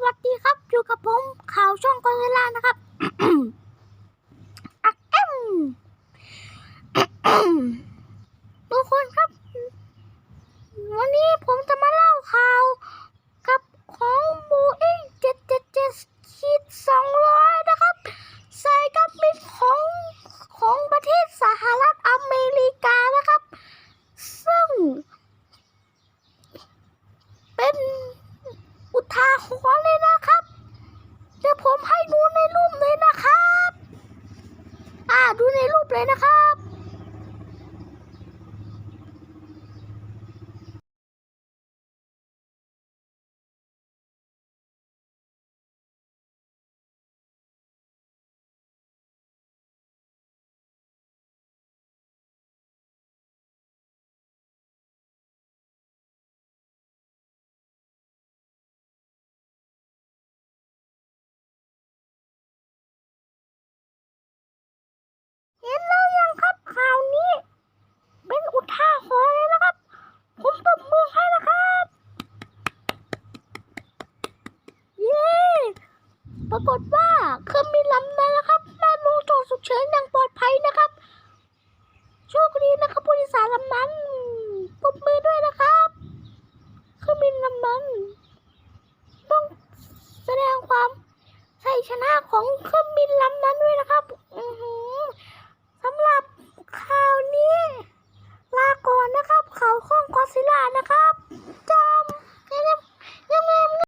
วัสดีครับ อยู่กับผมข่าวช่องกอเวลานะครับอะแอมทุกคนครับ วันนี้ผมจะมาเล่าข่าว กับของโบเองเจ็ดเจ็ดเจ็ดขีดสองร้อยนะครับ สายการบินของของประเทศสหรัฐอเมริกานะครับ ซึ่ง เป็นาหัวเลยนะครับ เดี๋ยวผมให้ดูในรูปเลยนะครับ อ่าดูในรูปเลยนะครับ ปรากฏว่าเครื่องบินลำนั้นนะครับแมาลงจอดฉุขเฉินอย่างปลอดภัยนะครับ โชคดีนะครับผู้โดยสารลำนั้นปรบมือด้วยนะครับเครื่องบินลำนั้นต้องแสดงความใส่ชนะของเครื่องบินลำนั้นด้วยนะครับสำหรับข่าวนี้ ลาก่อนนะครับเขาวข้องคอซิลานะครับ